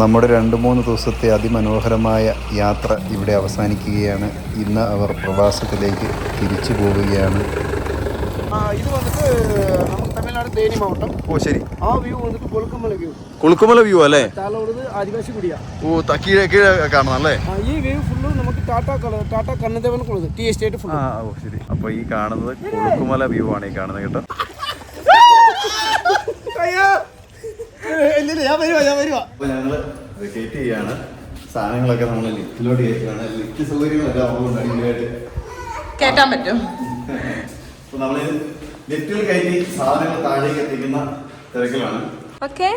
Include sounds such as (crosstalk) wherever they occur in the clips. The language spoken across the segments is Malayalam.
നമ്മുടെ രണ്ട് മൂന്ന് ദിവസത്തെ അതിമനോഹരമായ യാത്ര ഇവിടെ അവസാനിക്കുകയാണ്. ഇന്ന് അവർ പ്രവാസത്തിലേക്ക് തിരിച്ചു പോവുകയാണ്. ഇത് വന്നിട്ട് തമിഴ്നാട് ഓ ശരി. ആ വ്യൂ വന്നിട്ട് വ്യൂ. വ്യൂ അല്ലേ? ഓ കീഴെ കീഴെ കാണണം അല്ലേ? ഈ വ്യൂ നമുക്ക് ടാറ്റ ടാറ്റ ടി ആ ഓ ശരി. അപ്പോൾ ഈ കാണുന്നത് കൊളുക്കുമല വ്യൂ ആണ് ഈ കാണുന്നത് കേട്ടോ. ഞാൻ വരുവാ ഞാൻ വരുവാ. അപ്പോൾ ഞങ്ങൾ വെക്കേറ്റ് ചെയ്യാണ്. സാധനങ്ങളൊക്കെ നമ്മൾ ലിഫ്റ്റിലോട്ട് കയറ്റുകയാണ് ലിഫ്റ്റ് സൗകര്യങ്ങളൊക്കെ നമുക്ക് അടിപൊളിയായിട്ട്. കേറ്റാൻ പറ്റും. അപ്പോൾ നമ്മൾ ലിഫ്റ്റിൽ കയറ്റി സാധനങ്ങൾ താഴേക്ക് എത്തിക്കുന്ന തിരക്കിലാണ്. ഓക്കെ.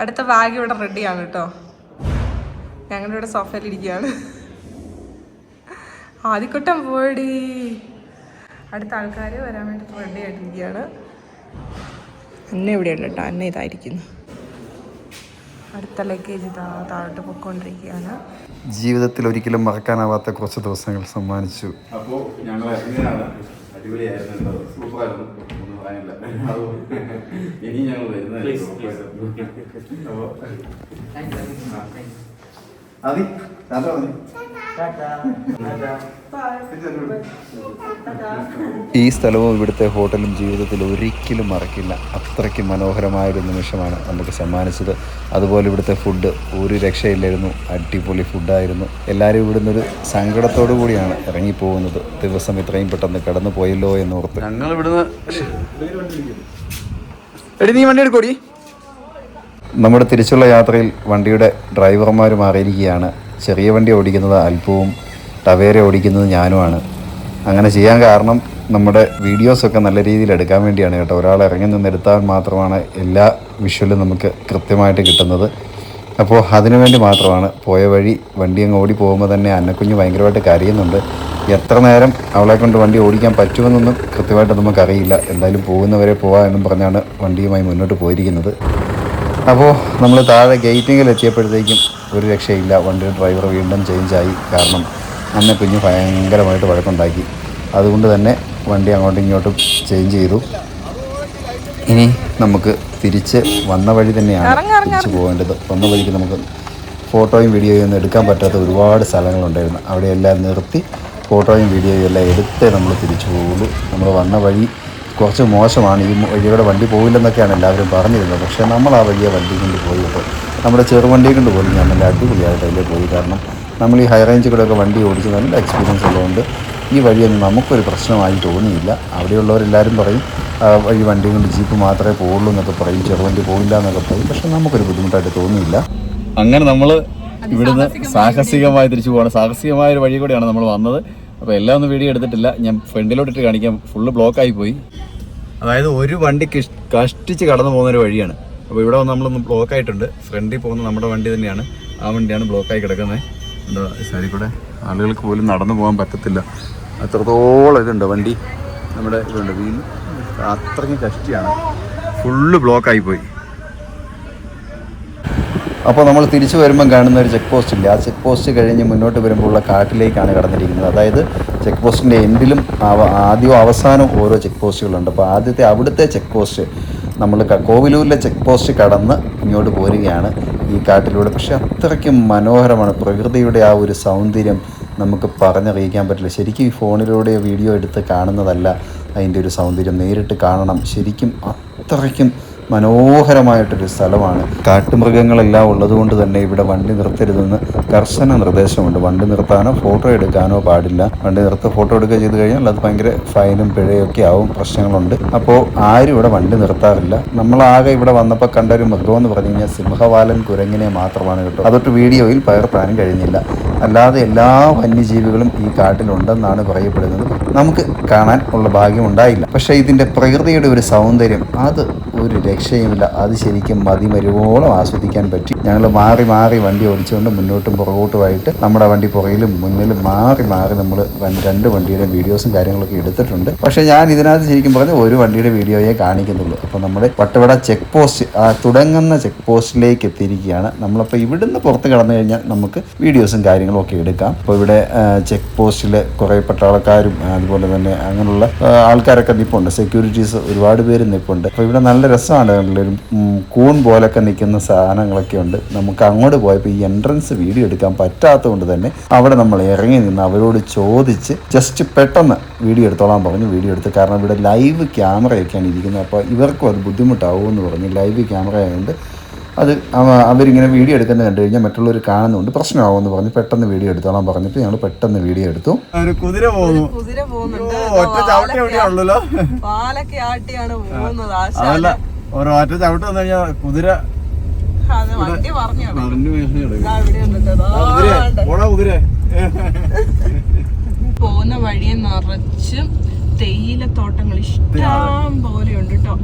അടുത്ത ബാഗ് ഇവിടെ റെഡിയാണ് കേട്ടോ. ഞങ്ങളുടെ ഇവിടെ സോഫയിൽ ഇരിക്കുകയാണ്. ആദ്യക്കൊട്ടം പോടി അടുത്ത ആൾക്കാർ വരാൻ വേണ്ടി റെഡി ആയിട്ടിരിക്കുകയാണ്. അന്ന ഇവിടെയുണ്ട് കേട്ടോ. അന്ന ഇതായിരിക്കുന്നു. അടുത്ത ലഗേജ് ഇതാ താഴോട്ട് പൊയ്ക്കൊണ്ടിരിക്കുകയാണ് ജീവിതത്തിൽ ഒരിക്കലും മറക്കാനാവാത്ത കുറച്ച് ദിവസങ്ങൾ സമ്മാനിച്ചു. അപ്പോൾ ഞങ്ങൾ അടിപൊളിയായിരുന്നു സൂപ്പറായിരുന്നു. ഒന്നും പറയാനില്ല. ഇനി ഞങ്ങൾ വരുന്നത് അതി ടാറ്റ മതി. ഈ സ്ഥലവും ഇവിടുത്തെ ഹോട്ടലും ജീവിതത്തിൽ ഒരിക്കലും മറക്കില്ല. അത്രയ്ക്ക് മനോഹരമായൊരു നിമിഷമാണ് നമുക്ക് സമ്മാനിച്ചത്. അതുപോലെ ഇവിടുത്തെ ഫുഡ് ഒരു രക്ഷയില്ലായിരുന്നു. അടിപൊളി ഫുഡായിരുന്നു എല്ലാവരും ഇവിടുന്ന് ഒരു സങ്കടത്തോടു കൂടിയാണ് ഇറങ്ങിപ്പോകുന്നത്. ദിവസം ഇത്രയും പെട്ടെന്ന് കടന്നു പോയല്ലോ എന്നോർത്ത്. ഞങ്ങൾ ഇവിടുന്ന് എടി നീ വണ്ടി എടുക്കോടി? നമ്മുടെ തിരിച്ചുള്ള യാത്രയിൽ വണ്ടിയുടെ ഡ്രൈവർമാർ മാറിയിരിക്കുകയാണ്. ചെറിയ വണ്ടി ഓടിക്കുന്നത് അല്പവും ടവേര ഓടിക്കുന്നത് ഞാനുമാണ്. അങ്ങനെ ചെയ്യാൻ കാരണം നമ്മുടെ വീഡിയോസൊക്കെ നല്ല രീതിയിൽ എടുക്കാൻ വേണ്ടിയാണ് കേട്ടോ. ഒരാൾ ഇറങ്ങി നിന്നെടുത്താൽ മാത്രമാണ് എല്ലാ വിഷ്വലും നമുക്ക് കൃത്യമായിട്ട് കിട്ടുന്നത്. അപ്പോൾ അതിനുവേണ്ടി മാത്രമാണ് പോയ വഴി വണ്ടി അങ്ങ് ഓടി പോകുമ്പോൾ തന്നെ അന്നക്കുഞ്ഞ് ഭയങ്കരമായിട്ട് കരയുന്നുണ്ട്. എത്ര നേരം അവളെ കൊണ്ട് വണ്ടി ഓടിക്കാൻ പറ്റുമെന്നൊന്നും കൃത്യമായിട്ട് നമുക്കറിയില്ല. എന്തായാലും പോകുന്നവരെ പോവാ എന്നും പറഞ്ഞാണ് വണ്ടിയുമായി മുന്നോട്ട് പോയിരിക്കുന്നത്. അപ്പോൾ നമ്മൾ താഴെ ഗേറ്റിങ്ങിൽ എത്തിയപ്പോഴത്തേക്കും ഒരു രക്ഷയില്ല. വണ്ടിയുടെ ഡ്രൈവർ വീണ്ടും ചേഞ്ചായി കാരണം അന്ന് കുഞ്ഞ് ഭയങ്കരമായിട്ട് വഴക്കുണ്ടാക്കി. അതുകൊണ്ട് തന്നെ വണ്ടി അങ്ങോട്ടും ഇങ്ങോട്ടും ചേഞ്ച് ചെയ്തു. ഇനി നമുക്ക് തിരിച്ച് വന്ന വഴി തന്നെയാണ് തിരിച്ചു പോകേണ്ടത്. വന്ന വഴിക്ക് നമുക്ക് ഫോട്ടോയും വീഡിയോയും ഒന്നും എടുക്കാൻ പറ്റാത്ത ഒരുപാട് സ്ഥലങ്ങളുണ്ടായിരുന്നു. അവിടെയെല്ലാം നിർത്തി ഫോട്ടോയും വീഡിയോയും എല്ലാം എടുത്തേ നമ്മൾ തിരിച്ചു പോകുള്ളൂ നമ്മൾ വന്ന വഴി കുറച്ച് മോശമാണ്. ഈ വഴിയുടെ വണ്ടി പോകില്ലെന്നൊക്കെയാണ് എല്ലാവരും പറഞ്ഞിരുന്നത്. പക്ഷേ നമ്മൾ ആ വലിയ വണ്ടി കൊണ്ട് പോയി. കേട്ടോ നമ്മുടെ ചെറുവണ്ടി കൊണ്ട് പോലും ഞാൻ നല്ല അടിപൊളിയായിട്ട് അതിൽ പോയി. കാരണം നമ്മൾ ഈ ഹൈ റേഞ്ച് കൂടെയൊക്കെ വണ്ടി ഓടിച്ച് നല്ല എക്സ്പീരിയൻസ് ഉള്ളതുകൊണ്ട് ഈ വഴിയൊന്നും നമുക്കൊരു പ്രശ്നമായി തോന്നിയില്ല. അവിടെയുള്ളവരെല്ലാവരും പറയും ഈ വഴി വണ്ടി കൊണ്ട് ജീപ്പ് മാത്രമേ പോകുള്ളൂ എന്നൊക്കെ പറയും. ചെറുവണ്ടി പോകില്ല എന്നൊക്കെ പറയും. പക്ഷേ നമുക്കൊരു ബുദ്ധിമുട്ടായിട്ട് തോന്നിയില്ല. അങ്ങനെ നമ്മൾ ഇവിടുന്ന് സാഹസികമായി തിരിച്ചു പോകണം സാഹസികമായ ഒരു വഴി കൂടെയാണ് നമ്മൾ വന്നത്. അപ്പോൾ എല്ലാം ഒന്നും വീഡിയോ എടുത്തിട്ടില്ല. ഞാൻ ഫ്രണ്ടിലോട്ടിട്ട് കാണിക്കാം. ഫുള്ള് ബ്ലോക്കായി പോയി. അതായത് ഒരു വണ്ടി കിഷ്- കഷ്ടിച്ച് കടന്നു പോകുന്ന ഒരു വഴിയാണ്. അപ്പോൾ ഇവിടെ വന്ന് നമ്മളൊന്ന് ബ്ലോക്ക് ആയിട്ടുണ്ട്. ഫ്രണ്ടിൽ പോകുന്ന നമ്മുടെ വണ്ടി തന്നെയാണ്. ആ വണ്ടിയാണ് ബ്ലോക്കായി കിടക്കുന്നത്. എന്താ ശരി കൂടെ? ആളുകൾക്ക് പോലും നടന്നു പോകാൻ പറ്റത്തില്ല. അത്രത്തോളം ഇതുണ്ട് വണ്ടി. നമ്മുടെ ഇതുണ്ട്. വീൽ അത്രയ്ക്കും കഷ്ടിയാണ്. ഫുള്ള് ബ്ലോക്കായി പോയി. അപ്പോൾ നമ്മൾ തിരിച്ചു വരുമ്പം കാണുന്ന ഒരു ചെക്ക് പോസ്റ്റ് ഇല്ല? ആ ചെക്ക് പോസ്റ്റ് കഴിഞ്ഞ് മുന്നോട്ട് വരുമ്പോഴുള്ള കാട്ടിലേക്കാണ് കടന്നിരിക്കുന്നത്. അതായത് ചെക്ക് പോസ്റ്റിന്റെ എൻഡിലും ആദ്യവും അവസാനവും ഓരോ ചെക്ക് പോസ്റ്റുകളുണ്ട് അപ്പോൾ ആദ്യത്തെ അവിടുത്തെ ചെക്ക് പോസ്റ്റ് നമ്മൾ കോവിലൂരിലെ ചെക്ക് പോസ്റ്റ് കടന്ന് ഇങ്ങോട്ട് പോരുകയാണ് ഈ കാട്ടിലൂടെ. പക്ഷെ അത്രയ്ക്കും മനോഹരമാണ്. പ്രകൃതിയുടെ ആ ഒരു സൗന്ദര്യം നമുക്ക് പറഞ്ഞറിയിക്കാൻ പറ്റില്ല. ശരിക്കും ഈ ഫോണിലൂടെ വീഡിയോ എടുത്ത് കാണുന്നതല്ല അതിന്റെ ഒരു സൗന്ദര്യം. നേരിട്ട് കാണണം. ശരിക്കും അത്രയ്ക്കും മനോഹരമായിട്ടൊരു സ്ഥലമാണ്. കാട്ടുമൃഗങ്ങളെല്ലാം ഉള്ളതുകൊണ്ട് തന്നെ ഇവിടെ വണ്ടി നിർത്തരുതെന്ന് കർശന നിർദ്ദേശമുണ്ട്. വണ്ടി നിർത്താനോ ഫോട്ടോ എടുക്കാനോ പാടില്ല. വണ്ടി നിർത്ത ഫോട്ടോ എടുക്കുക ചെയ്ത് കഴിഞ്ഞാൽ അത് ഭയങ്കര ഫൈനും പിഴയൊക്കെ ആവും പ്രശ്നങ്ങളുണ്ട്. അപ്പോൾ ആരും ഇവിടെ വണ്ടി നിർത്താറില്ല. നമ്മളാകെ ഇവിടെ വന്നപ്പോൾ കണ്ട ഒരു മൃഗം എന്ന് പറഞ്ഞു കഴിഞ്ഞാൽ സിംഹവാലൻ കുരങ്ങിനെ മാത്രമാണ് കേട്ടോ. അതൊട്ട് വീഡിയോയിൽ പകർത്താനും കഴിഞ്ഞില്ല. അല്ലാതെ എല്ലാ വന്യജീവികളും ഈ കാട്ടിലുണ്ടെന്നാണ് പറയപ്പെടുന്നത്. നമുക്ക് കാണാൻ ഉള്ള ഭാഗ്യം ഉണ്ടായില്ല. പക്ഷെ ഇതിന്റെ പ്രകൃതിയുടെ ഒരു സൗന്ദര്യം അത് ഒരു രക്ഷയുമില്ല. അത് ശരിക്കും മതിമരുവോളം ആസ്വദിക്കാൻ പറ്റി. ഞങ്ങൾ മാറി മാറി വണ്ടി ഓടിച്ചുകൊണ്ട് മുന്നോട്ടും പുറകോട്ടുമായിട്ട് നമ്മുടെ വണ്ടി പുറകിലും മുന്നിലും മാറി മാറി നമ്മൾ രണ്ട് വണ്ടിയുടെ വീഡിയോസും കാര്യങ്ങളൊക്കെ എടുത്തിട്ടുണ്ട്. പക്ഷെ ഞാൻ ഇതിനകത്ത് ശരിക്കും പറഞ്ഞ ഒരു വണ്ടിയുടെ വീഡിയോയെ കാണിക്കുന്നുള്ളൂ. അപ്പോൾ നമ്മുടെ വട്ടവട ചെക്ക് പോസ്റ്റ് തുടങ്ങുന്ന ചെക്ക് പോസ്റ്റിലേക്ക് എത്തിയിരിക്കുകയാണ്. നമ്മളപ്പോൾ ഇവിടുന്ന് പുറത്ത് കടന്നു കഴിഞ്ഞാൽ നമുക്ക് വീഡിയോസും കാര്യങ്ങളും കാര്യങ്ങളും ഒക്കെ എടുക്കാം. അപ്പോൾ ഇവിടെ ചെക്ക് പോസ്റ്റിൽ കുറേ പട്ടാളക്കാരും അതുപോലെ തന്നെ അങ്ങനെയുള്ള ആൾക്കാരൊക്കെ നിൽപ്പുണ്ട് സെക്യൂരിറ്റീസ് ഒരുപാട് പേര് നിൽപ്പുണ്ട് അപ്പോൾ ഇവിടെ നല്ല രസമാണ് ഒരു കൂൺ പോലൊക്കെ നിൽക്കുന്ന സാധനങ്ങളൊക്കെ ഉണ്ട്. നമുക്ക് അങ്ങോട്ട് പോയപ്പോൾ ഈ എൻട്രൻസ് വീഡിയോ എടുക്കാൻ പറ്റാത്തതുകൊണ്ട് തന്നെ അവിടെ നമ്മൾ ഇറങ്ങി നിന്ന് അവരോട് ചോദിച്ച് ജസ്റ്റ് പെട്ടെന്ന് വീഡിയോ എടുത്തോളാൻ പറഞ്ഞു വീഡിയോ എടുത്ത്. കാരണം ഇവിടെ ലൈവ് ക്യാമറയൊക്കെയാണ് ഇരിക്കുന്നത്. അപ്പോൾ ഇവർക്കും അത് ബുദ്ധിമുട്ടാവുമെന്ന് പറഞ്ഞു ലൈവ് ക്യാമറ ആയതുകൊണ്ട് അത് അവ- അവരിങ്ങനെ വീഡിയോ എടുക്കുന്നത് കണ്ടു കഴിഞ്ഞാൽ മറ്റുള്ളവർ കാണുന്നുണ്ട്. പ്രശ്നമാവുമെന്ന് പറഞ്ഞ്. പെട്ടെന്ന് വീഡിയോ എടുത്തോളാം പറഞ്ഞിട്ട് ഞങ്ങൾ പെട്ടെന്ന് വീഡിയോ എടുത്തു. കുതിര പോകുന്നു. കുതിര പോകുന്നുണ്ട്. ഒറ്റ ചവിട്ടി (laughs) വന്നു കഴിഞ്ഞാൽ കുതിര. (laughs) പോകുന്ന വഴിയെ നിറച്ചും തേയിലത്തോട്ടങ്ങൾ ഇഷ്ടം പോലെ ഉണ്ട് കേട്ടോ.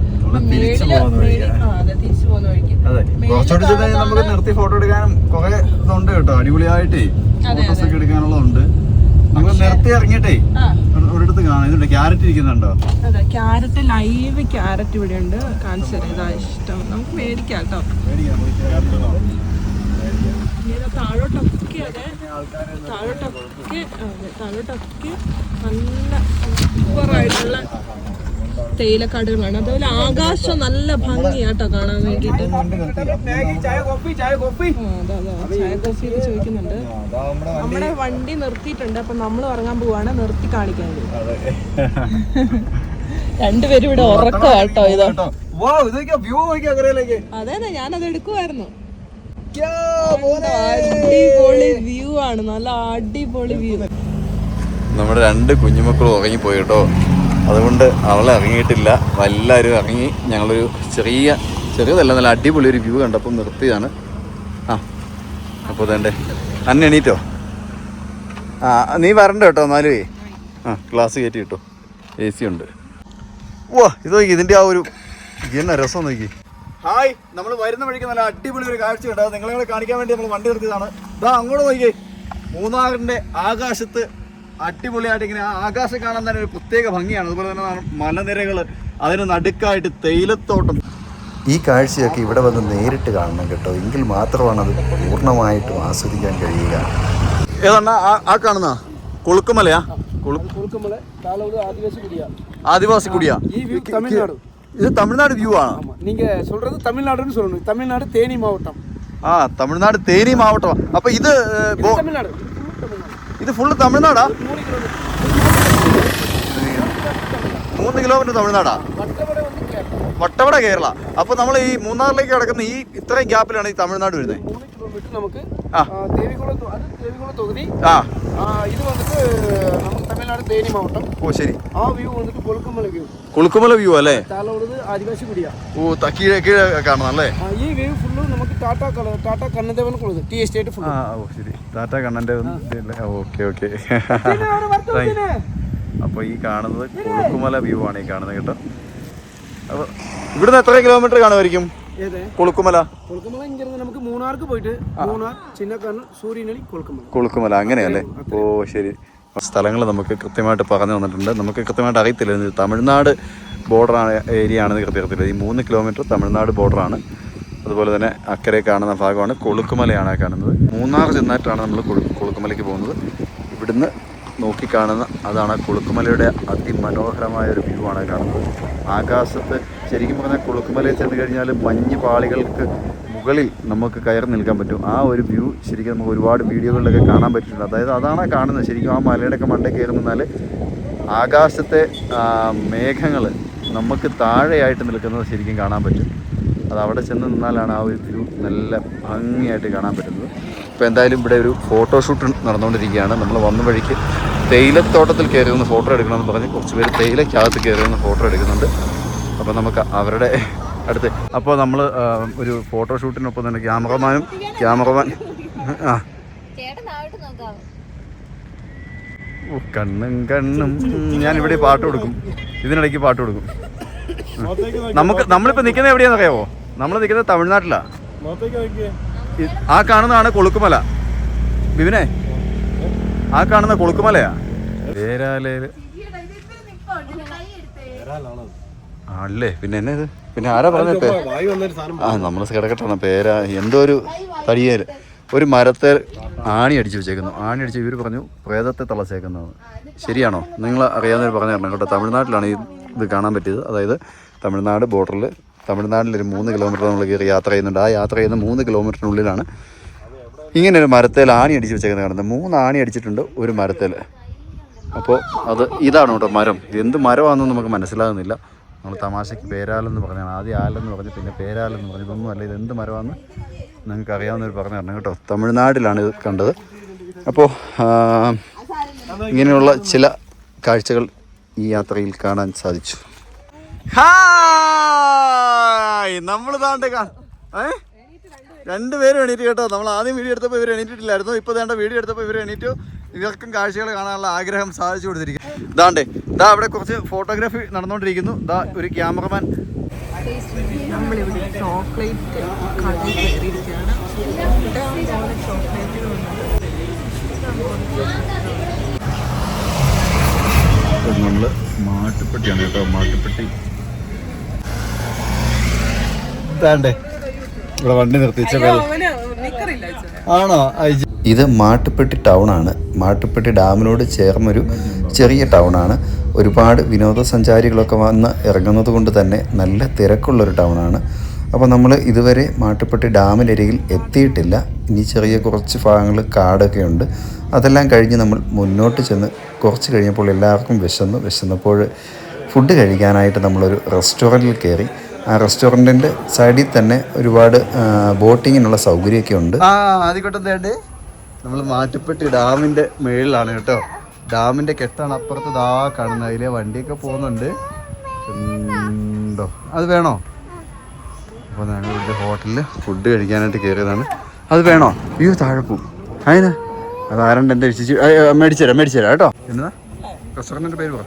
നമുക്ക് നിർത്തി ഫോട്ടോ എടുക്കാനും കുറെ ഇതുണ്ട് കേട്ടോ. അടിപൊളിയായിട്ടേ ഫോട്ടോസ് ഒക്കെ എടുക്കാനുള്ളതുണ്ട്. നമുക്ക് നിർത്തി ഇറങ്ങിട്ടേ ഒരിടത്ത് കാണാം. ഇതുണ്ട് ക്യാരറ്റ് ഇരിക്കുന്നുണ്ടോ? അതെ ക്യാരറ്റ് ലൈവ് ക്യാരറ്റ് ഇവിടെ ഉണ്ട് കാണിച്ചു ഇതാ ഇഷ്ടം. നമുക്ക് മേടിക്കാം കേട്ടോ. താഴോട്ടൊക്കെ അതെ. താഴോട്ടൊക്കെ താഴോട്ടൊക്കെ നല്ല സൂപ്പറായിട്ടുള്ള തേയിലക്കാടുകളാണ്. അതുപോലെ ആകാശം നല്ല ഭംഗിയാട്ടോ കാണാൻ വേണ്ടിട്ട് ചായ കോഫി ചോദിക്കുന്നുണ്ട്. നമ്മുടെ വണ്ടി നിർത്തിയിട്ടുണ്ട്. അപ്പൊ നമ്മൾ ഇറങ്ങാൻ പോവാണ്. നിർത്തി കാണിക്കാൻ. രണ്ടുപേരും ഇവിടെ ഉറക്കമാട്ടോ ഇതോ. അതെ അതെ. ഞാനത് എടുക്കുമായിരുന്നു അടിപൊളി വ്യൂ ആണ്. നല്ല അടിപൊളി വ്യൂ. നമ്മുടെ രണ്ട് കുഞ്ഞുമക്കളും ഉറങ്ങിപ്പോയി കേട്ടോ അതുകൊണ്ട് അവളെ ഇറങ്ങിയിട്ടില്ല. എല്ലാവരും ഇറങ്ങി ഞങ്ങളൊരു ചെറിയ ചെറിയതല്ല നല്ല അടിപൊളി ഒരു വ്യൂ കണ്ടപ്പോൾ നിർത്തിയതാണ് ആ അപ്പോൾ അതേണ്ടേ അന്നെ എണീറ്റോ? ആ നീ വരണ്ട കേട്ടോ എന്നാലേ ആ ക്ലാസ് കയറ്റി കിട്ടോ എ സി ഉണ്ട്. ഓ ഇത് നോക്കി ഇതിന്റെ ആ ഒരു എന്നാ രസം നോക്കി. ഹായ് നമ്മൾ വരുന്ന വഴിക്ക് നല്ല അടിപൊളി ഒരു കാഴ്ച കേട്ടോ നിങ്ങളെ കാണിക്കാൻ വേണ്ടി നമ്മൾ വണ്ടി നിർത്തിയതാണ്. ഇതാ അങ്ങോട്ട് നോക്കി മൂന്നാറിന്റെ ആകാശത്ത് അടിപൊളിയായിട്ട് ഇങ്ങനെ ആ ആകാശം കാണാൻ തന്നെ ഒരു പ്രത്യേക ഭംഗിയാണ് അതുപോലെ തന്നെ ന- മലനിരകൾ അതിന് നടുക്കായിട്ട് തേയിലത്തോട്ടം ഈ കാഴ്ചയൊക്കെ ഇവിടെ വന്ന് നേരിട്ട് കാണണം കേട്ടോ എങ്കിൽ മാത്രമാണ് അത് പൂർണ്ണമായിട്ടും ആസ്വദിക്കാൻ കഴിയുക ഏതാണ് ആ കാണുന്ന കൊളുക്കുമലയാ കൊളു- குறுக்கமலை தாளோடு ஆதிவாசி குடியா ആദിവാസി കുടിയാ ഈ വ്യൂ തമിഴ്നാട് ഇത് തമിഴ്നാട് വ്യൂ ആണ് ஆமா நீங்க சொல்றது தமிழ்நாடுன்னு சொல்லணும் தமிழ்நாடு தேனி மாவட்டம் ആ തമിഴ്നാട് തേനി മാവട്ടം അപ്പൊ ഇത് ഏ, ബോ- தமிழ்நாடு தமிழ்நாடு ഇത് ഫുള്ള് തമിഴ്നാടാ? മൂന്ന് കിലോമീറ്റർ തമിഴ്നാടാ? വട്ടവട കേരള. അപ്പൊ നമ്മൾ ഈ മൂന്നാറിലേക്ക് കിടക്കുന്ന ഈ ഇത്രയും ഗ്യാപ്പിലാണ് ഈ തമിഴ്നാട് വരുന്നത് കുളുക്കുമല വ്യൂ അല്ലേ? ആദിവാസി കുടിയാ. ഓ കീഴ കീഴ കാണണം അല്ലേ? ഈ വ്യൂ ഫുള്ള് നമുക്ക് ടാറ്റാ ടാറ്റാ കണ്ണദേവൻ കൊടുത്ത് ടി എസ്റ്റേറ്റ് ഫുള്ള് ആ ഓ ശരി. ടാറ്റ കണ്ണന്റെ ഓക്കെ ഓക്കെ. അപ്പോൾ ഈ കാണുന്നത് കുളുക്കുമല വ്യൂ ആണ് ഈ കാണുന്നത് കേട്ടോ. അപ്പോൾ ഇവിടുന്ന് എത്ര കിലോമീറ്റർ കാണുമായിരിക്കും? കുളുക്കുമല. നമുക്ക് മൂന്നാർക്ക് പോയിട്ട് മൂന്നാർ ചിന്നക്കണ്ണൻ സൂര്യനളി കൊളുക്കുമല. കുളുക്കുമല അങ്ങനെയല്ലേ ഓ ശരി. സ്ഥലങ്ങൾ നമുക്ക് കൃത്യമായിട്ട് പറഞ്ഞു തന്നിട്ടുണ്ട്. നമുക്ക് കൃത്യമായിട്ട് അറിയത്തില്ല. തമിഴ്നാട് ബോർഡർ ഏരിയ ആണെന്ന് കൃത്യത്തില്ല ഈ മൂന്ന് കിലോമീറ്റർ തമിഴ്നാട് ബോർഡറാണ് അതുപോലെ തന്നെ അക്കരെ കാണുന്ന ഭാഗമാണ് കൊളുക്കുമലയാണ് കാണുന്നത്. മൂന്നാർ ചെന്നായിട്ടാണ് നമ്മൾ കൊളു കൊളുക്കുമലയ്ക്ക് പോകുന്നത്. ഇവിടുന്ന് നോക്കിക്കാണുന്ന അതാണ് കൊളുക്കുമലയുടെ അതിമനോഹരമായ ഒരു വ്യൂ ആണ് കാണുന്നത്. ആകാശത്ത് ശരിക്കും പറഞ്ഞാൽ കൊളുക്കുമലയിൽ ചെന്ന് കഴിഞ്ഞാൽ മഞ്ഞ് പാളികൾക്ക് മുകളിൽ നമുക്ക് കയറി നിൽക്കാൻ പറ്റും. ആ ഒരു വ്യൂ ശരിക്കും നമുക്ക് ഒരുപാട് വീഡിയോകളിലൊക്കെ കാണാൻ പറ്റിയിട്ടുണ്ട്. അതായത് അതാണ് കാണുന്നത്. ശരിക്കും ആ മലയുടെ ഒക്കെ മണ്ടയിൽ കയറി നിന്നാൽ ആകാശത്തെ മേഘങ്ങൾ നമുക്ക് താഴെയായിട്ട് നിൽക്കുന്നത് ശരിക്കും കാണാൻ പറ്റും. അത് അവിടെ ചെന്ന് നിന്നാലാണ് ആ ഒരു വ്യൂ നല്ല ഭംഗിയായിട്ട് കാണാൻ പറ്റുന്നത്. ഇപ്പോൾ എന്തായാലും ഇവിടെ ഒരു ഫോട്ടോഷൂട്ട് നടന്നുകൊണ്ടിരിക്കുകയാണ്. നമ്മൾ വന്ന വഴിക്ക് തേയിലത്തോട്ടത്തിൽ കയറി നിന്ന് ഫോട്ടോ എടുക്കണമെന്ന് പറഞ്ഞ് കുറച്ച് പേര് തേയിലക്കകത്ത് കയറി നിന്ന് ഫോട്ടോ എടുക്കുന്നുണ്ട്. അപ്പോൾ നമുക്ക് അവരുടെ അടുത്ത് അപ്പോൾ നമ്മൾ ഒരു ഫോട്ടോഷൂട്ടിനൊപ്പം തന്നെ ക്യാമറമാനും ക്യാമറമാൻ ആ. കണ്ണും കണ്ണും. ഞാൻ ഇവിടെ പാട്ട് കൊടുക്കും. ഇതിനിടയ്ക്ക് പാട്ട് കൊടുക്കും. നമുക്ക് നമ്മളിപ്പോൾ നിൽക്കുന്നത് എവിടെയാണെന്ന് അറിയാവോ നമ്മൾ നിൽക്കുന്നത് തമിഴ്നാട്ടിലാണ് ആ കാണുന്നതാണ് കൊളുക്കുമല. ബിബിനെ ആ കാണുന്ന കൊളുക്കുമലയാ. പേരാലേൽ ആണല്ലേ? പിന്നെ എന്നെ ഇത്? പിന്നെ ആരാ പറഞ്ഞത്? ആ നമ്മൾ കിടക്കട്ടാണ് പേരാ. എന്തോ ഒരു തടിയേൽ ഒരു മരത്തെ ആണി അടിച്ചു വെച്ചേക്കുന്നു. ആണി അടിച്ച് ഇവർ പറഞ്ഞു പ്രേതത്തെ തളച്ചേക്കുന്നത് ശരിയാണോ? നിങ്ങൾ അറിയാവുന്നവർ പറഞ്ഞു തരണം കേട്ടോ. തമിഴ്നാട്ടിലാണ് ഈ ഇത് കാണാൻ പറ്റിയത്. അതായത് തമിഴ്നാട് ബോർഡറിൽ തമിഴ്നാട്ടിൽ ഒരു മൂന്ന് കിലോമീറ്റർ നമ്മൾ കയറി യാത്ര ചെയ്യുന്നുണ്ട്. ആ യാത്ര ചെയ്യുന്ന മൂന്ന് കിലോമീറ്ററിനുള്ളിലാണ് ഇങ്ങനെ ഒരു മരത്തേൽ ആണി അടിച്ച് വെച്ചേക്കുന്നത് കാണുന്നത്. മൂന്ന് ആണി അടിച്ചിട്ടുണ്ട് ഒരു മരത്തേൽ. അപ്പോൾ അത് ഇതാണ് കേട്ടോ മരം. എന്ത് മരമാണെന്ന് നമുക്ക് മനസ്സിലാകുന്നില്ല. നമ്മൾ തമാശയ്ക്ക് പേരാലെന്ന് പറഞ്ഞാണ്. ആദ്യം ആലെന്ന് പറഞ്ഞ് പിന്നെ പേരാലെന്ന് പറഞ്ഞു. ഇതൊന്നും അല്ല ഇത് എന്ത് മരമാണെന്ന് നിങ്ങൾക്ക് അറിയാവുന്നവർ പറഞ്ഞു തരണം കേട്ടോ. തമിഴ്നാട്ടിലാണ് ഇത് കണ്ടത്. അപ്പോൾ ഇങ്ങനെയുള്ള ചില കാഴ്ചകൾ ഈ യാത്രയിൽ കാണാൻ സാധിച്ചു. ഹായ് നമ്മൾ താണ്ട് ഏ? രണ്ടുപേരും എണീറ്റ് കേട്ടോ. നമ്മൾ ആദ്യം വീഡിയോ എടുത്തപ്പോൾ ഇവർ എണീറ്റിട്ടില്ലായിരുന്നു. ഇപ്പോൾ തേണ്ട വീഡിയോ എടുത്തപ്പോൾ ഇവർ എണീറ്റു. ഇവർക്കും കാഴ്ചകൾ കാണാനുള്ള ആഗ്രഹം സാധിച്ചു കൊടുത്തിരിക്കും ഇതാണ്ടേ ഇതാ അവിടെ കുറച്ച് ഫോട്ടോഗ്രാഫി നടന്നുകൊണ്ടിരിക്കുന്നു ഇതാ ഒരു ക്യാമറമാൻ. നമ്മളിവിടെ ചോക്ലേറ്റ് നമ്മൾ മാട്ടുപ്പെട്ടിയാണ് കേട്ടോ. മാട്ടുപ്പെട്ടി. ഇതാണ്ടേ ഇവിടെ വണ്ടി നിർത്തിച്ച ആണോ? ഇത് മാട്ടുപ്പെട്ടി ടൗൺ ആണ് മാട്ടുപ്പെട്ടി ഡാമിനോട് ചേർന്നൊരു ചെറിയ ടൗൺ ആണ് ഒരുപാട് വിനോദസഞ്ചാരികളൊക്കെ വന്ന് ഇറങ്ങുന്നത് കൊണ്ട് തന്നെ നല്ല തിരക്കുള്ളൊരു ടൗണാണ്. അപ്പോൾ നമ്മൾ ഇതുവരെ മാട്ടുപ്പെട്ടി ഡാമിനരികിൽ എത്തിയിട്ടില്ല. ഇനി ചെറിയ കുറച്ച് ഭാഗങ്ങൾ കാടൊക്കെ ഉണ്ട്. അതെല്ലാം കഴിഞ്ഞ് നമ്മൾ മുന്നോട്ട് ചെന്ന് കുറച്ച് കഴിഞ്ഞപ്പോൾ എല്ലാവർക്കും വിശന്നു വിശന്നപ്പോൾ ഫുഡ് കഴിക്കാനായിട്ട് നമ്മളൊരു റെസ്റ്റോറന്റിൽ കയറി. റെസ്റ്റോറന്റിന്റെ സൈഡിൽ തന്നെ ഒരുപാട് ബോട്ടിങ്ങിനുള്ള സൗകര്യമൊക്കെ ഉണ്ട്. ആ ആദ്യഘട്ടത്തേണ്ട് നമ്മൾ മാറ്റപ്പെട്ടി ഡാമിന്റെ മേളിലാണ് കേട്ടോ. ഡാമിന്റെ കെട്ടാണ് അപ്പുറത്ത് ദാ കാണുന്നത്. അതിലെ വണ്ടിയൊക്കെ പോകുന്നുണ്ട്. ഉണ്ടോ? അത് വേണോ? അപ്പോൾ ഞങ്ങൾ ഇവിടെ ഹോട്ടലിൽ ഫുഡ് കഴിക്കാനായിട്ട് കയറിയതാണ്. അത് വേണോ? അയ്യോ താഴെ പോവും. അതിന് അത് ആരണ്ട് എന്റെ മേടിച്ചു തരാം മേടിച്ചു തരാം കേട്ടോ. എന്നാ റെസ്റ്റോറന്റിന്റെ പേര് പറ.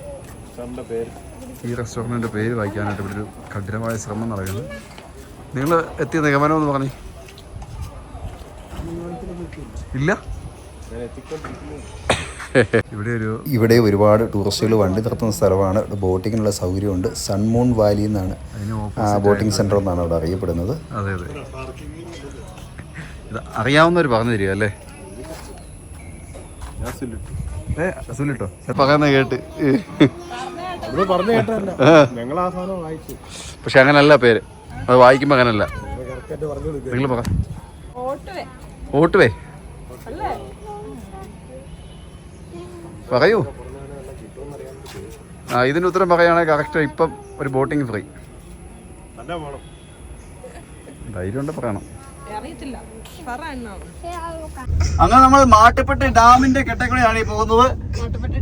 ഈ റെസ്റ്റോറന്റിന്റെ പേര് വായിക്കാനായിട്ട് ഇവിടെ ഒരു കഠിനമായ ശ്രമം നടക്കുന്നു. നിങ്ങൾ എത്തിയ നിഗമനം എന്ന് പറഞ്ഞു. ഇല്ല? ഇവിടെ ഒരു ഇവിടെ ഒരുപാട് ടൂറിസ്റ്റുകൾ വണ്ടി നിർത്തുന്ന സ്ഥലമാണ്. ബോട്ടിങ്ങിനുള്ള സൗകര്യമുണ്ട്. സൺമൂൺ വാലി എന്നാണ്. ആ ബോട്ടിംഗ് സെന്റർ എന്നാണ് അവിടെ അറിയപ്പെടുന്നത്. അതെ അതെ. ഇത് അറിയാവുന്നവർ പറഞ്ഞു തരിക അല്ലേ? ഏ സുലിട്ടോ പറയുന്ന കേട്ട്. പറഞ്ഞു കേട്ടല്ല ഞങ്ങൾ ആ വായിച്ചു പക്ഷെ അങ്ങനല്ല പേര്. അത് വായിക്കുമ്പോ അങ്ങനല്ല. നിങ്ങൾ പറ. ഓട്ടുവേ. പറയൂ. ആ ഇതിന്റെ ഉത്തരം പറയുകയാണെങ്കിൽ കറക്റ്റ് ഇപ്പം ഒരു ബോട്ടിങ് ഫ്രീ ധൈര്യം ഉണ്ട് പറയണം. എന്നാണ് അങ്ങനെ നമ്മൾ മാട്ടുപ്പെട്ടി ഡാമിന്റെ കെട്ടക്കുടിയാണ് ഈ പോകുന്നത്. മാട്ടുപ്പെട്ടി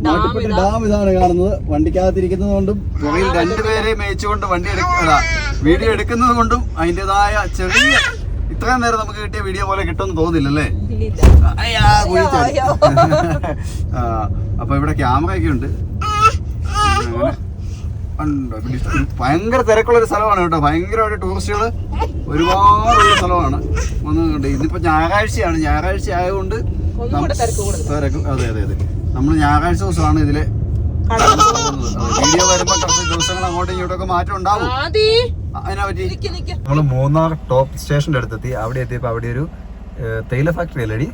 ഡാം ഇതാണ് കാണുന്നത്. വണ്ടിക്കകത്തിരിക്കുന്നത് കൊണ്ടും പുറകിൽ രണ്ടുപേരെ മേയിച്ചുകൊണ്ട് വണ്ടി എടുക്കുക വീഡിയോ എടുക്കുന്നത് കൊണ്ടും അതിന്റെതായ ചെറിയ ഇത്രയും നേരം നമുക്ക് കിട്ടിയ വീഡിയോ പോലെ കിട്ടുമെന്ന് തോന്നില്ലല്ലേ (laughs) അപ്പൊ ഇവിടെ ക്യാമറ ഒക്കെ ഉണ്ട് അങ്ങനെ ഉണ്ടോ? ഇവിടെ ഇഷ്ടം- ഭയങ്കര തിരക്കുള്ള ഒരു സ്ഥലമാണ് കേട്ടോ. ഭയങ്കരമായിട്ട് ടൂറിസ്റ്റുകൾ ഒരുപാടുള്ള സ്ഥലമാണ്. വന്ന് കണ്ട്? ഇന്നിപ്പോ ഞായറാഴ്ചയാണ്. ഞായറാഴ്ച ആയതുകൊണ്ട് തിരക്ക് അതെ അതെ അതെ. നമ്മൾ ഞായറാഴ്ച ദിവസമാണ് ഇതിലെ വീഡിയോ വരുമ്പോൾ കുറച്ച് ദിവസങ്ങൾ അങ്ങോട്ടും ഇങ്ങോട്ടൊക്കെ മാറ്റം ഉണ്ടാവും. ആദി! അതിനെ പറ്റി. നമ്മൾ മൂന്നാർ ടോപ്പ് സ്റ്റേഷന്റെ അടുത്തെത്തി. അവിടെ എത്തിയപ്പോൾ അവിടെ ഒരു തേയില ഫാക്ടറി അല്ലടി?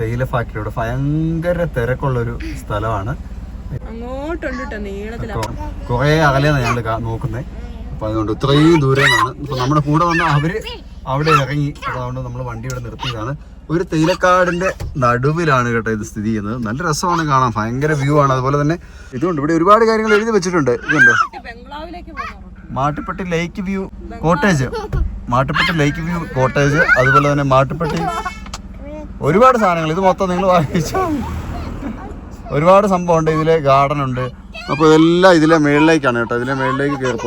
തേയില ഫാക്ടറിയോട് ഭയങ്കര തിരക്കുള്ള ഒരു സ്ഥലമാണ്. അങ്ങോട്ടുണ്ട് നീളത്തില. കുറേ അകലെയാണ് ഞങ്ങൾ നോക്കുന്നത് അപ്പൊ അതുകൊണ്ട് ഇത്രയും ദൂരെ നിന്നാണ് ഇപ്പൊ നമ്മുടെ കൂടെ വന്ന അവർ അവിടെ ഇറങ്ങി. അതുകൊണ്ട് നമ്മൾ വണ്ടി ഇവിടെ നിർത്തിയതാണ്. ഒരു തേയിലക്കാടിന്റെ നടുവിലാണ് കേട്ടോ ഇത് സ്ഥിതി ചെയ്യുന്നത്. നല്ല രസമാണ് കാണാൻ. ഭയങ്കര വ്യൂ ആണ്. അതുപോലെ തന്നെ ഇതുണ്ട്. ഇവിടെ ഒരുപാട് കാര്യങ്ങൾ എഴുതി വെച്ചിട്ടുണ്ട്. ഇതുണ്ട്? Mattupetty lake view cottage. Mattupetty lake view cottage. അതുപോലെ തന്നെ മാട്ടുപ്പെട്ടി ഒരുപാട് സാധനങ്ങൾ. ഇത് മൊത്തം നിങ്ങൾ വായിച്ചു ഒരുപാട് സംഭവമുണ്ട്. ഇതിലെ ഗാർഡൻ ഉണ്ട്. അപ്പോൾ ഇതെല്ലാം ഇതിലെ മേളിലേക്കാണ് കേട്ടോ. ഇതിലെ മേളിലേക്ക് കയറി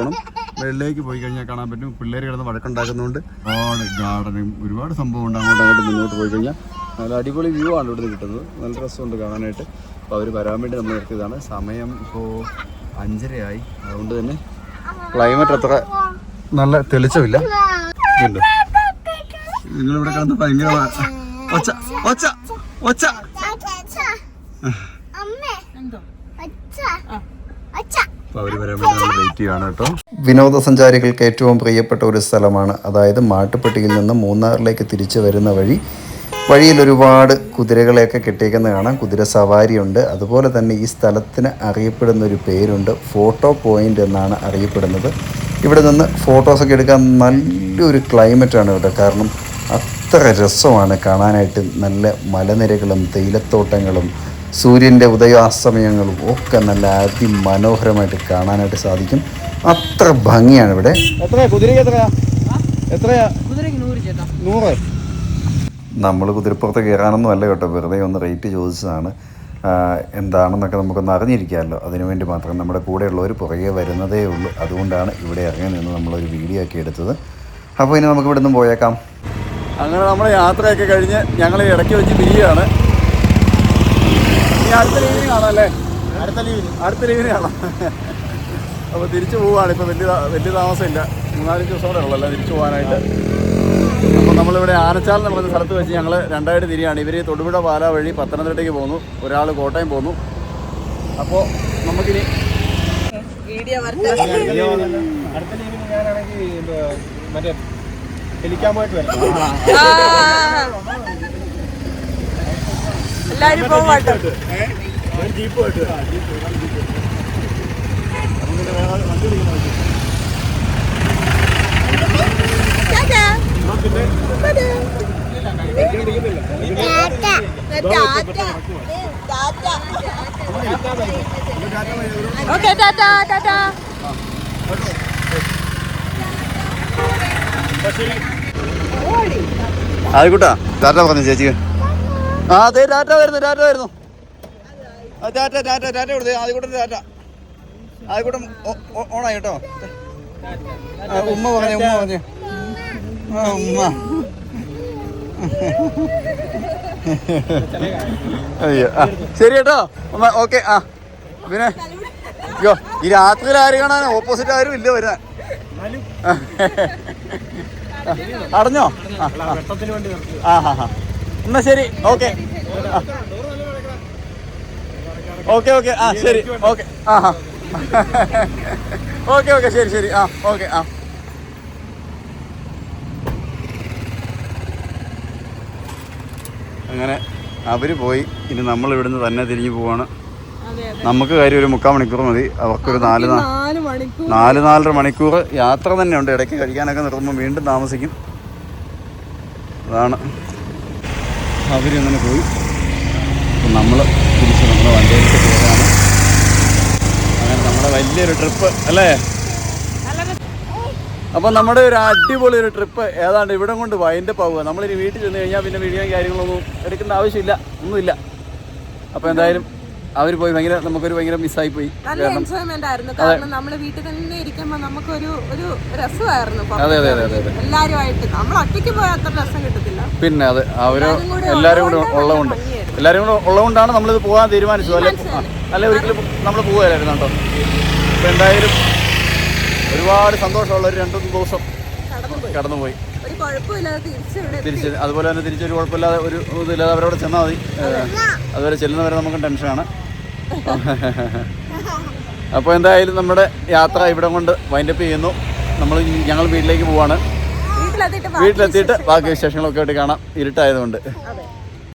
മേളിലേക്ക് പോയി കഴിഞ്ഞാൽ കാണാൻ പറ്റും. പിള്ളേർ കിടന്ന് വഴക്കുണ്ടാക്കുന്നതുകൊണ്ട് ഒരുപാട് ഗാർഡനും ഒരുപാട് സംഭവമുണ്ട് അങ്ങോട്ട് അങ്ങോട്ട് മുന്നോട്ട് പോയി കഴിഞ്ഞാൽ നല്ല അടിപൊളി വ്യൂ ആണ് ഇവിടുന്ന് കിട്ടുന്നത്. നല്ല രസമുണ്ട് കാണാനായിട്ട്. അപ്പോൾ അവർ വരാൻ വേണ്ടി നമ്മൾ നിർത്തിയതാണ് സമയം ഇപ്പോൾ അഞ്ചരയായി. അതുകൊണ്ട് തന്നെ ക്ലൈമറ്റ് അത്ര നല്ല തെളിച്ചമില്ല. നിങ്ങളിവിടെ കിടന്ന് ഭയങ്കര ഒച്ച. ഒച്ച ഒച്ച അപ്പോൾ അവർ വരാൻ വേണ്ടി നമ്മൾ വെയിറ്റ് ചെയ്യാണ് കേട്ടോ വിനോദസഞ്ചാരികൾക്ക് ഏറ്റവും പ്രിയപ്പെട്ട ഒരു സ്ഥലമാണ്. അതായത് മാട്ടുപ്പെട്ടിയിൽ നിന്ന് മൂന്നാറിലേക്ക് തിരിച്ചു വരുന്ന വഴി. വഴിയിൽ ഒരുപാട് കുതിരകളെയൊക്കെ കെട്ടിയിരിക്കുന്നത് കാണാം. കുതിര സവാരിയുണ്ട് അതുപോലെ തന്നെ ഈ സ്ഥലത്തിന് അറിയപ്പെടുന്ന ഒരു പേരുണ്ട്. ഫോട്ടോ പോയിന്റ് എന്നാണ് അറിയപ്പെടുന്നത്. ഇവിടെ നിന്ന് ഫോട്ടോസൊക്കെ എടുക്കാൻ നല്ലൊരു ക്ലൈമറ്റാണ് ഇവിടെ കാരണം അത്ര രസമാണ് കാണാനായിട്ട്. നല്ല മലനിരകളും തേയിലത്തോട്ടങ്ങളും സൂര്യന്റെ ഉദയാസ്തമയങ്ങളും ഒക്കെ നല്ല അതിമനോഹരമായിട്ട് കാണാനായിട്ട് സാധിക്കും. അത്ര ഭംഗിയാണ് ഇവിടെ എത്രയാ? കുതിരയ്ക്ക് എത്രയാ? എത്രയാ? നൂറ് നമ്മൾ കുതിരപ്പുറത്ത് കയറാനൊന്നും അല്ല കേട്ടോ വെറുതെ ഒന്ന് റേറ്റ് ചോദിച്ചതാണ്. എന്താണെന്നൊക്കെ നമുക്കൊന്ന് അറിഞ്ഞിരിക്കാമല്ലോ. അതിനുവേണ്ടി മാത്രം നമ്മുടെ കൂടെയുള്ളവർ പുറകെ വരുന്നതേ ഉള്ളൂ. അതുകൊണ്ടാണ് ഇവിടെ ഇറങ്ങി നിന്ന് നമ്മളൊരു വീഡിയോ ഒക്കെ എടുത്തത്. അപ്പോൾ ഇനി നമുക്ക് ഇവിടെ നിന്ന് പോയേക്കാം. അങ്ങനെ നമ്മുടെ യാത്രയൊക്കെ കഴിഞ്ഞ് ഞങ്ങൾ ഇടയ്ക്ക് വെച്ച് പിരിയുകയാണ് ഇനി അടുത്ത ലീവിന് കാണാം അല്ലേ? അടുത്ത ലീവിന് അടുത്ത ലീവിന് കാണാം. അപ്പോൾ തിരിച്ചു പോവുകയാണ് ഇപ്പോൾ വലിയ വലിയ താമസമില്ല. മൂന്നാലഞ്ച് ദിവസം കൂടെ ഉള്ളല്ലോ തിരിച്ചു പോകാനായിട്ട് അപ്പോൾ നമ്മളിവിടെ ആനച്ചാൽ എന്ന് പറയുന്ന സ്ഥലത്ത് വെച്ച് ഞങ്ങൾ രണ്ടായിട്ട് തിരിയാണ്. ഇവർ തൊടുപുഴ പാല വഴി പത്തനംതിട്ടയ്ക്ക് പോന്നു. ഒരാൾ കോട്ടയം പോന്നു. അപ്പോൾ നമുക്കിനി അടുത്ത ലീവിന് ഞാനാണെങ്കിൽ മറ്റേ ഹെലിക്കാൻ പോയിട്ട് വരാം ആ. എല്ലാരും പോവാട്ടോ. Jeep okay tata tata. ആയിക്കോട്ടാ tata പറഞ്ഞു ചേച്ചിക്ക്. ആ അതെ ടാറ്റ വരുന്നു ടാറ്റ വരുന്നു. ആ ടാറ്റ ടാറ്റ ടാറ്റ കൊടുത്തേ ആദ്യക്കൂട്ടം ടാറ്റ. ആദ്യക്കൂട്ടം ഓണായി കേട്ടോ. ഉമ്മ പറഞ്ഞു ഉമ്മ പറഞ്ഞു. ആ ഉമ്മ. അയ്യോ ആ ശരി കേട്ടോ. ഉമ്മ ഓക്കെ ആ. പിന്നെ അയ്യോ ഈ രാത്രിയിൽ ആര് കാണാൻ ഓപ്പോസിറ്റ് ആരും ഇല്ല വരാൻ. അടഞ്ഞോ? ആ ആ ആ. എന്നാ ശരി. ഓക്കെ. Okay okay. ആ ശരി. ഓക്കെ. ആ ഓക്കെ ഓക്കെ. ശരി ശരി. ആ ഓക്കെ ആ. അങ്ങനെ അവർ പോയി. ഇനി നമ്മൾ ഇവിടുന്ന് തന്നെ തിരിഞ്ഞു പോവാണ്. നമുക്ക് കാര്യം ഒരു മുക്കാൽ മണിക്കൂർ മതി. അവർക്കൊരു നാല് നാ- നാല് മണിക്കൂർ. നാല് നാലര മണിക്കൂർ യാത്ര തന്നെ ഉണ്ട്. ഇടയ്ക്ക് കഴിക്കാനൊക്കെ നിർത്തുമ്പോൾ വീണ്ടും താമസിക്കും. അതാണ്. അവരങ്ങനെ പോയി. അപ്പം നമ്മൾ തിരിച്ച് നമ്മുടെ വണ്ടിയിലേക്ക് കയറാണ്. അങ്ങനെ നമ്മുടെ വലിയൊരു ട്രിപ്പ് അല്ലേ? അപ്പം നമ്മുടെ ഒരു അടിപൊളി ഒരു ട്രിപ്പ് ഏതാണ്ട് ഇവിടെ കൊണ്ട് വൈൻഡപ്പ് ആവുക. നമ്മളിനി വീട്ടിൽ ചെന്ന് കഴിഞ്ഞാൽ പിന്നെ വീഡിയോയും കാര്യങ്ങളൊന്നും എടുക്കേണ്ട ആവശ്യമില്ല. ഒന്നുമില്ല. അപ്പോൾ എന്തായാലും അവർ പോയി ഭയങ്കര നമുക്കൊരു ഭയങ്കര മിസ്സായി പോയി. നല്ല എൻജോയ്മെന്റ് ആയിരുന്നു. കാരണം നമ്മൾ വീട്ടിൽ തന്നെ ഇരിക്കുമ്പോൾ നമുക്കൊരു ഒരു രസമായിരുന്നു അതെ അതെ അതെ അതെ എല്ലാവരുമായിട്ട് നമ്മൾ ഒറ്റയ്ക്ക് പോയാൽ അത്ര രസം കിട്ടത്തില്ല. പിന്നെ അത് അവർ എല്ലാവരും കൂടെ ഉള്ളതുകൊണ്ട് എല്ലാരും എല്ലാവരും കൂടെ ഉള്ളതുകൊണ്ടാണ് നമ്മളിത് പോകാൻ തീരുമാനിച്ചത്. അല്ലെ? അല്ലെ? ഒരിക്കലും നമ്മൾ പോകാനായിരുന്നു കേട്ടോ. അപ്പോൾ എന്തായാലും ഒരുപാട് സന്തോഷമുള്ള ഒരു രണ്ടു ദിവസം കടന്നുപോയി. തിരിച്ചു അതുപോലെ തന്നെ തിരിച്ചൊരു കുഴപ്പമില്ലാതെ ഒരു ഇതില്ലാതെ അവരവിടെ ചെന്നാൽ മതി. അതുവരെ ചെല്ലുന്നവരെ നമുക്ക് ടെൻഷനാണ് (laughs) അപ്പോൾ എന്തായാലും നമ്മുടെ യാത്ര ഇവിടെ കൊണ്ട് വൈൻഡപ്പ് ചെയ്യുന്നു. നമ്മൾ ഞങ്ങൾ വീട്ടിലേക്ക് പോവാണ്. വീട്ടിലെത്തിയിട്ട് ബാക്കി വിശേഷങ്ങളൊക്കെ ആയിട്ട് കാണാം. ഇരുട്ടായതുകൊണ്ട്.